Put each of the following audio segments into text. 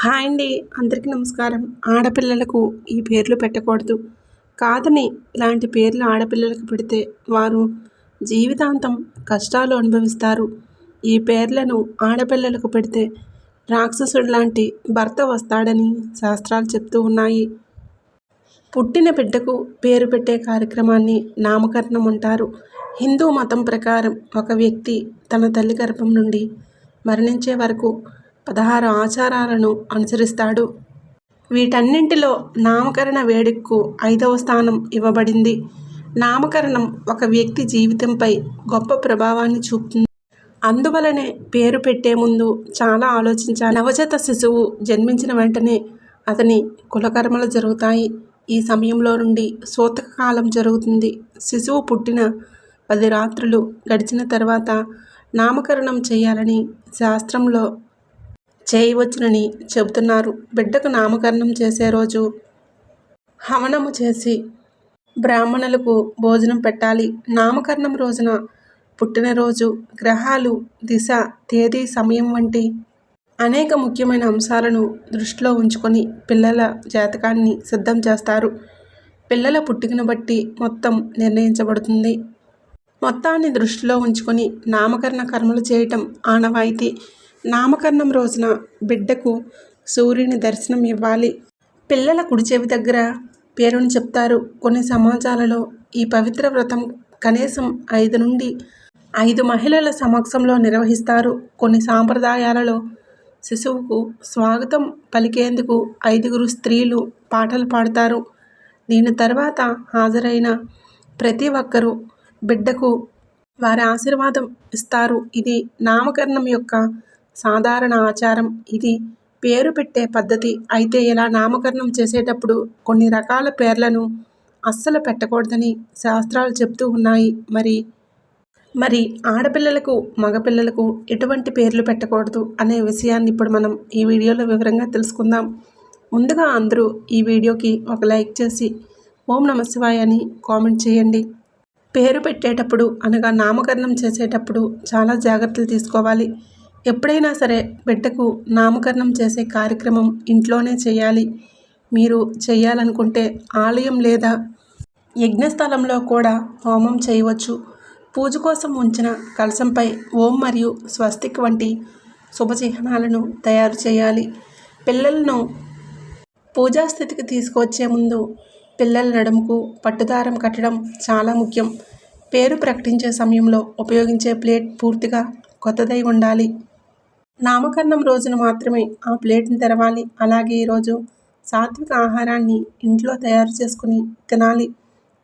Hi అండి. అందరికీ నమస్కారం. ఆడపిల్లలకు ఈ పేర్లు పెట్టకూడదు. కాదని ఇలాంటి పేర్లు ఆడపిల్లలకు పెడితే వారు జీవితాంతం కష్టాలు అనుభవిస్తారు. ఈ పేర్లను ఆడపిల్లలకు పెడితే రాక్షసుడు లాంటి భర్త వస్తాడని శాస్త్రాలు చెప్తూ ఉన్నాయి. పుట్టిన బిడ్డకు పేరు పెట్టే కార్యక్రమాన్ని నామకరణం అంటారు. హిందూ మతం ప్రకారం ఒక వ్యక్తి తన తల్లి గర్భం నుండి మరణించే వరకు పదహారు ఆచారాలను అనుసరిస్తాడు. వీటన్నింటిలో నామకరణ వేడుకకు ఐదవ స్థానం ఇవ్వబడింది. నామకరణం ఒక వ్యక్తి జీవితంపై గొప్ప ప్రభావాన్ని చూపుతుంది. అందువలనే పేరు పెట్టే ముందు చాలా ఆలోచించాలి. నవజాత శిశువు జన్మించిన వెంటనే అతని కులకర్మలు జరుగుతాయి. ఈ సమయంలో నుండి సూతక కాలం జరుగుతుంది. శిశువు పుట్టిన పది రాత్రులు గడిచిన తర్వాత నామకరణం చేయాలని శాస్త్రంలో చేయవచ్చునని చెబుతున్నారు. బిడ్డకు నామకరణం చేసే రోజు హవనము చేసి బ్రాహ్మణులకు భోజనం పెట్టాలి. నామకరణం రోజున పుట్టినరోజు గ్రహాలు దిశ తేదీ సమయం వంటి అనేక ముఖ్యమైన అంశాలను దృష్టిలో ఉంచుకొని పిల్లల జాతకాన్ని సిద్ధం చేస్తారు. పిల్లల పుట్టుకను బట్టి మొత్తం నిర్ణయించబడుతుంది. మొత్తాన్ని దృష్టిలో ఉంచుకొని నామకరణ కర్మలు చేయటం ఆనవాయితీ. నామకరణం రోజున బిడ్డకు సూర్యుని దర్శనం ఇవ్వాలి. పిల్లల కుడి చెవి దగ్గర పేరును చెప్తారు. కొన్ని సమాజాలలో ఈ పవిత్ర వ్రతం కనీసం ఐదు నుండి ఐదు మహిళల సమక్షంలో నిర్వహిస్తారు. కొన్ని సాంప్రదాయాలలో శిశువుకు స్వాగతం పలికేందుకు ఐదుగురు స్త్రీలు పాటలు పాడతారు. దీని తర్వాత హాజరైన ప్రతి ఒక్కరూ బిడ్డకు వారి ఆశీర్వాదం ఇస్తారు. ఇది నామకరణం యొక్క సాధారణ ఆచారం. ఇది పేరు పెట్టే పద్ధతి. అయితే ఇలా నామకరణం చేసేటప్పుడు కొన్ని రకాల పేర్లను అస్సలు పెట్టకూడదని శాస్త్రాలు చెప్తూ ఉన్నాయి. మరి మరి ఆడపిల్లలకు మగపిల్లలకు ఎటువంటి పేర్లు పెట్టకూడదు అనే విషయాన్ని ఇప్పుడు మనం ఈ వీడియోలో వివరంగా తెలుసుకుందాం. ముందుగా అందరూ ఈ వీడియోకి ఒక లైక్ చేసి ఓం నమశివాయ అని కామెంట్ చేయండి. పేరు పెట్టేటప్పుడు అనగా నామకరణం చేసేటప్పుడు చాలా జాగ్రత్తలు తీసుకోవాలి. ఎప్పుడైనా సరే బిడ్డకు నామకరణం చేసే కార్యక్రమం ఇంట్లోనే చేయాలి. మీరు చేయాలనుకుంటే ఆలయం లేదా యజ్ఞస్థలంలో కూడా హోమం చేయవచ్చు. పూజ కోసం ఉంచిన కలశంపై ఓం మరియు స్వస్తిక్ వంటి శుభచిహ్నాలను తయారు చేయాలి. పిల్లలను పూజాస్థితికి తీసుకువచ్చే ముందు పిల్లల నడుముకు పట్టుదారం కట్టడం చాలా ముఖ్యం. పేరు ప్రకటించే సమయంలో ఉపయోగించే ప్లేట్ పూర్తిగా కొత్తదై ఉండాలి. నామకరణం రోజున మాత్రమే ఆ ప్లేట్ని తెరవాలి. అలాగే ఈరోజు సాత్విక ఆహారాన్ని ఇంట్లో తయారు చేసుకుని తినాలి.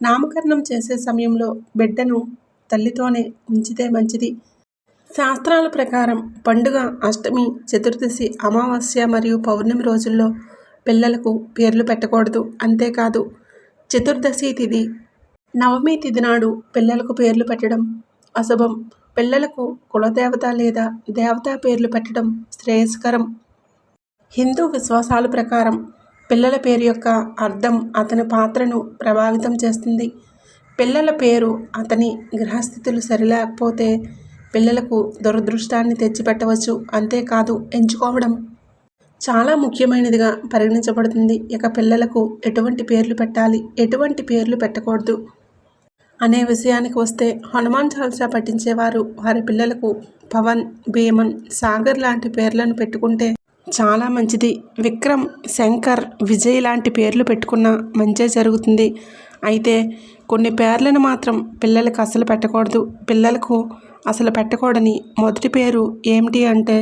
నామకరణం చేసే సమయంలో బిడ్డను తల్లితోనే ఉంచితే మంచిది. శాస్త్రాల ప్రకారం పండుగ అష్టమి చతుర్దశి అమావాస్య మరియు పౌర్ణమి రోజుల్లో పిల్లలకు పేర్లు పెట్టకూడదు. అంతేకాదు చతుర్దశి తిథి నవమి తిథి నాడు పిల్లలకు పేర్లు పెట్టడం అశుభం. పిల్లలకు కులదేవత లేదా దేవతా పేర్లు పెట్టడం శ్రేయస్కరం. హిందూ విశ్వాసాల ప్రకారం పిల్లల పేరు యొక్క అర్థం అతని పాత్రను ప్రభావితం చేస్తుంది. పిల్లల పేరు అతని గ్రహస్థితులు సరిలేకపోతే పిల్లలకు దురదృష్టాన్ని తెచ్చిపెట్టవచ్చు. అంతేకాదు ఎంచుకోవడం చాలా ముఖ్యమైనదిగా పరిగణించబడుతుంది. ఇక పిల్లలకు ఎటువంటి పేర్లు పెట్టాలి? ఎటువంటి పేర్లు పెట్టకూడదు? అనే విషయానికి వస్తే హనుమాన్ చాలీసా పఠించేవారు. వారి పిల్లలకు పవన్ భీమన్ సాగర్ లాంటి పేర్లను పెట్టుకుంటే చాలా మంచిది. విక్రమ్ శంకర్ విజయ్ లాంటి పేర్లు పెట్టుకున్న మంచే జరుగుతుంది. అయితే కొన్ని పేర్లను మాత్రం పిల్లలకు అసలు పెట్టకూడదు. పిల్లలకు అసలు పెట్టకూడని మొదటి పేరు ఏమిటి అంటే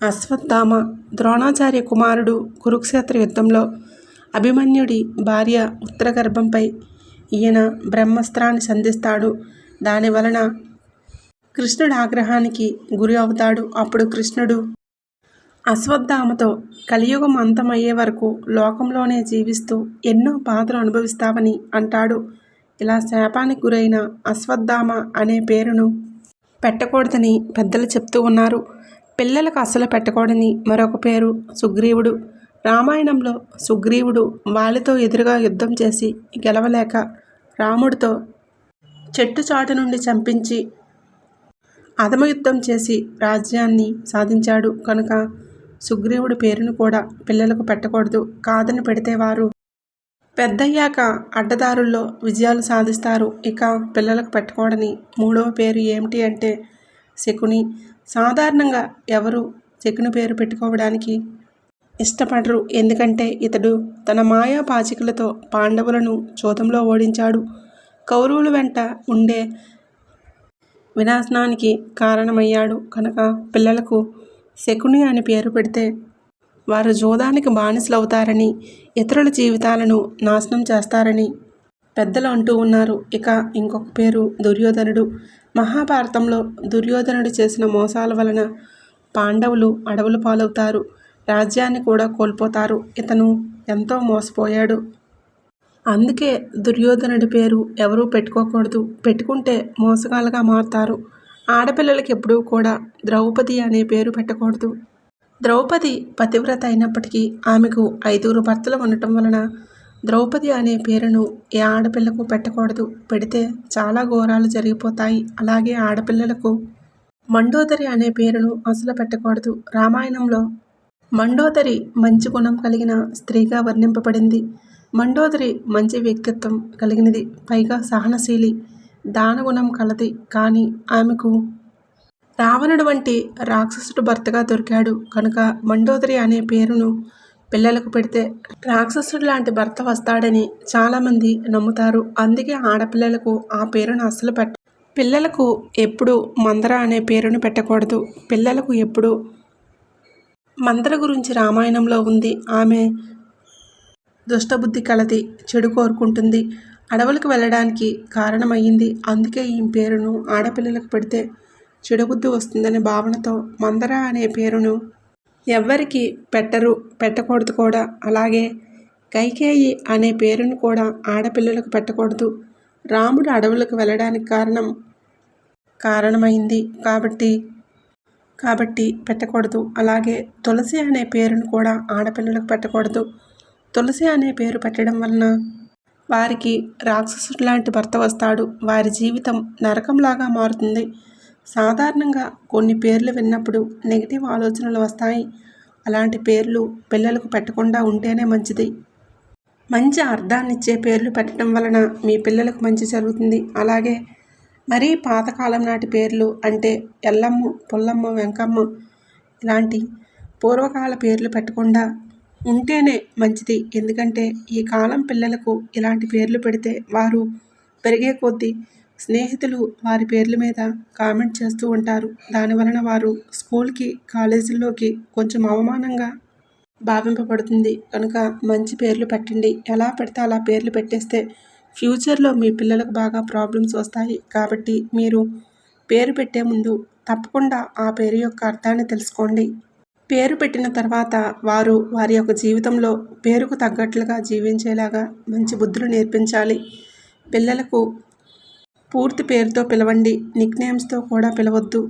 అశ్వత్థామ. ద్రోణాచార్య కుమారుడు కురుక్షేత్ర యుద్ధంలో అభిమన్యుడి భార్య ఉత్తర గర్భంపై ఈయన బ్రహ్మస్త్రాన్ని సంధిస్తాడు. దాని వలన కృష్ణుడు ఆగ్రహానికి గురి అవుతాడు. అప్పుడు కృష్ణుడు అశ్వత్థామతో కలియుగం అంతమయ్యే వరకు లోకంలోనే జీవిస్తూ ఎన్నో బాధలు అనుభవిస్తావని అంటాడు. ఇలా శాపానికి గురైన అశ్వత్థామ అనే పేరును పెట్టకూడదని పెద్దలు చెప్తూ ఉన్నారు. పిల్లలకు అసలు పెట్టకూడని మరొక పేరు సుగ్రీవుడు. రామాయణంలో సుగ్రీవుడు వాళ్ళతో ఎదురుగా యుద్ధం చేసి గెలవలేక రాముడితో చెట్టు చాటు నుండి చంపించి అధమయుద్ధం చేసి రాజ్యాన్ని సాధించాడు. కనుక సుగ్రీవుడి పేరును కూడా పిల్లలకు పెట్టకూడదు. కాదని పెడితే వారు పెద్దయ్యాక అడ్డదారుల్లో విజయాలు సాధిస్తారు. ఇక పిల్లలకు పెట్టకూడని మూడవ పేరు ఏమిటి అంటే శకుని. సాధారణంగా ఎవరు శకుని పేరు పెట్టుకోవడానికి ఇష్టపడరు. ఎందుకంటే ఇతడు తన మాయా పాచికలతో పాండవులను చూతంలో ఓడించాడు. కౌరవుల వెంట ఉండే వినాశనానికి కారణమయ్యాడు కనుక పిల్లలకు శకుని అని పేరు పెడితే వారు జోదానికి బానిసలవుతారని ఇతరుల జీవితాలను నాశనం చేస్తారని పెద్దలు అంటూ ఉన్నారు. ఇక ఇంకొక పేరు దుర్యోధనుడు. మహాభారతంలో దుర్యోధనుడు చేసిన మోసాల వలన పాండవులు అడవులు పాలవుతారు. రాజ్యాన్ని కూడా కోల్పోతారు. ఇతను ఎంతో మోసపోయాడు. అందుకే దుర్యోధనుడి పేరు ఎవరూ పెట్టుకోకూడదు. పెట్టుకుంటే మోసగాలుగా మారుతారు. ఆడపిల్లలకి ఎప్పుడూ కూడా ద్రౌపది అనే పేరు పెట్టకూడదు. ద్రౌపది పతివ్రత అయినప్పటికీ ఆమెకు ఐదుగురు భర్తలు ఉండటం వలన ద్రౌపది అనే పేరును ఏ ఆడపిల్లకు పెట్టకూడదు. పెడితే చాలా ఘోరాలు జరిగిపోతాయి. అలాగే ఆడపిల్లలకు మండోదరి అనే పేరును అసలు పెట్టకూడదు. రామాయణంలో మండోదరి మంచి గుణం కలిగిన స్త్రీగా వర్ణింపబడింది. మండోదరి మంచి వ్యక్తిత్వం కలిగినది. పైగా సహనశీలి దానగుణం కలది. కానీ ఆమెకు రావణుడు వంటి రాక్షసుడు భర్తగా దొరికాడు. కనుక మండోదరి అనే పేరును పిల్లలకు పెడితే రాక్షసుడు లాంటి భర్త వస్తాడని చాలామంది నమ్ముతారు. అందుకే ఆడపిల్లలకు ఆ పేరును అస్సలు పెట్ట పిల్లలకు ఎప్పుడు మందర అనే పేరును పెట్టకూడదు. పిల్లలకు ఎప్పుడు మందర గురించి రామాయణంలో ఉంది. ఆమె దుష్టబుద్ధి కలది చెడు కోరుకుంటుంది. అడవులకు వెళ్ళడానికి కారణమయ్యింది. అందుకే ఈ పేరును ఆడపిల్లలకు పెడితే చెడుబుద్ధి వస్తుందనే భావనతో మందర అనే పేరును ఎవ్వరికి పెట్టరు పెట్టకూడదు కూడా. అలాగే కైకేయి అనే పేరును కూడా ఆడపిల్లలకు పెట్టకూడదు. రాముడు అడవులకు వెళ్ళడానికి కారణం కారణమైంది కాబట్టి కాబట్టి పెట్టకూడదు. అలాగే తులసి అనే పేరును కూడా ఆడపిల్లలకు పెట్టకూడదు. తులసి అనే పేరు పెట్టడం వలన వారికి రాక్షసుడు లాంటి భర్త వస్తాడు. వారి జీవితం నరకంలాగా మారుతుంది. సాధారణంగా కొన్ని పేర్లు విన్నప్పుడు నెగిటివ్ ఆలోచనలు వస్తాయి. అలాంటి పేర్లు పిల్లలకు పెట్టకుండా ఉంటేనే మంచిది. మంచి అర్థాన్నిచ్చే పేర్లు పెట్టడం వలన మీ పిల్లలకు మంచి జరుగుతుంది. అలాగే మరీ పాతకాలం నాటి పేర్లు అంటే ఎల్లమ్మ పుల్లమ్మ వెంకమ్మ ఇలాంటి పూర్వకాల పేర్లు పెట్టకుండా ఉంటేనే మంచిది. ఎందుకంటే ఈ కాలం పిల్లలకు ఇలాంటి పేర్లు పెడితే వారు పెరిగే కొద్దీ స్నేహితులు వారి పేర్ల మీద కామెంట్ చేస్తూ ఉంటారు. దానివలన వారు స్కూల్కి కాలేజీల్లోకి కొంచెం అవమానంగా భావింపబడుతుంది. కనుక మంచి పేర్లు పెట్టండి. ఎలా పెడితే అలా పేర్లు పెట్టేస్తే ఫ్యూచర్లో మీ పిల్లలకు బాగా ప్రాబ్లమ్స్ వస్తాయి కాబట్టి మీరు పేరు పెట్టే ముందు తప్పకుండా ఆ పేరు యొక్క అర్థాన్ని తెలుసుకోండి. పేరు పెట్టిన తర్వాత వారు వారి యొక్క జీవితంలో పేరుకు తగ్గట్లుగా జీవించేలాగా మంచి బుద్ధులు నేర్పించాలి. పిల్లలకు పూర్తి పేరుతో పిలవండి నిక్నేమ్స్తో కూడా పిలవద్దు.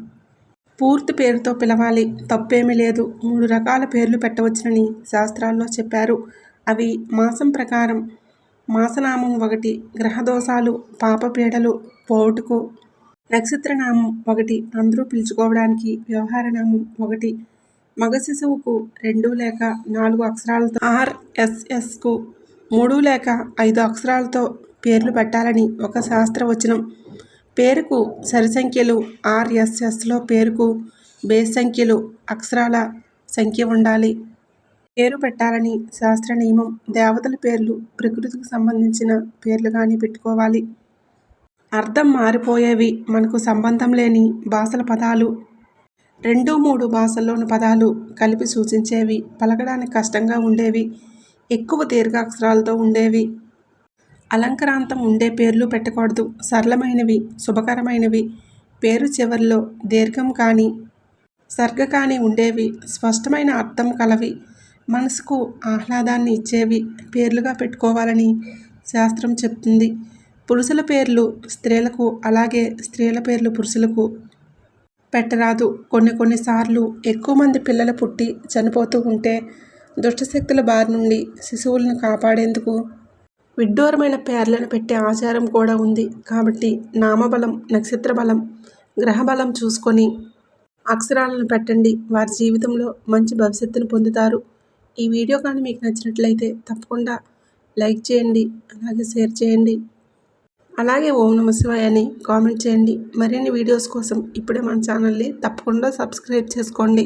పూర్తి పేరుతో పిలవాలి తప్పేమీ లేదు. మూడు రకాల పేర్లు పెట్టవచ్చునని శాస్త్రాల్లో చెప్పారు. అవి మాసం ప్రకారం మాసనామం ఒకటి గ్రహదోషాలు పాపపీడలు పోటుకు నక్షత్రనామం ఒకటి అందరూ పిలుచుకోవడానికి వ్యవహార నామం ఒకటి. మగ శిశువుకు రెండు లేక నాలుగు అక్షరాలతో ఆర్ఎస్ఎస్కు మూడు లేక ఐదు అక్షరాలతో పేర్లు పెట్టాలని ఒక శాస్త్రవచనం. పేరుకు సరిసంఖ్యలు ఆర్ఎస్ఎస్లో పేరుకు బేస్ సంఖ్యలు అక్షరాల సంఖ్య ఉండాలి. పేరు పెట్టాలని శాస్త్ర నియమం దేవతల పేర్లు ప్రకృతికి సంబంధించిన పేర్లు కానీ పెట్టుకోవాలి. అర్థం మారిపోయేవి మనకు సంబంధం లేని భాషల పదాలు. రెండు మూడు భాషల్లోని పదాలు కలిపి సూచించేవి పలకడానికి కష్టంగా ఉండేవి ఎక్కువ దీర్ఘాక్షరాలతో ఉండేవి. అలంకరాంతం ఉండే పేర్లు పెట్టకూడదు. సరళమైనవి శుభకరమైనవి. పేరు చివరిలో దీర్ఘం కానీ సర్గ కానీ ఉండేవి. స్పష్టమైన అర్థం కలవి. మనసుకు ఆహ్లాదాన్ని ఇచ్చేవి పేర్లుగా పెట్టుకోవాలని శాస్త్రం చెప్తుంది. పురుషుల పేర్లు స్త్రీలకు అలాగే స్త్రీల పేర్లు పురుషులకు పెట్టరాదు. కొన్ని కొన్నిసార్లు ఎక్కువ మంది పిల్లలు పుట్టి చనిపోతూ ఉంటే దుష్టశక్తుల బారి నుండి శిశువులను కాపాడేందుకు విడ్డూరమైన పేర్లను పెట్టే ఆచారం కూడా ఉంది. కాబట్టి నామబలం నక్షత్ర బలం గ్రహబలం చూసుకొని అక్షరాలను పెట్టండి. వారి జీవితంలో మంచి భవిష్యత్తును పొందుతారు. ఈ వీడియో కానీ మీకు నచ్చినట్లయితే తప్పకుండా లైక్ చేయండి అలాగే షేర్ చేయండి. అలాగే ఓం నమ శివాయ అని కామెంట్ చేయండి. మరిన్ని వీడియోస్ కోసం ఇప్పుడే మన ఛానల్ని తప్పకుండా సబ్స్క్రైబ్ చేసుకోండి.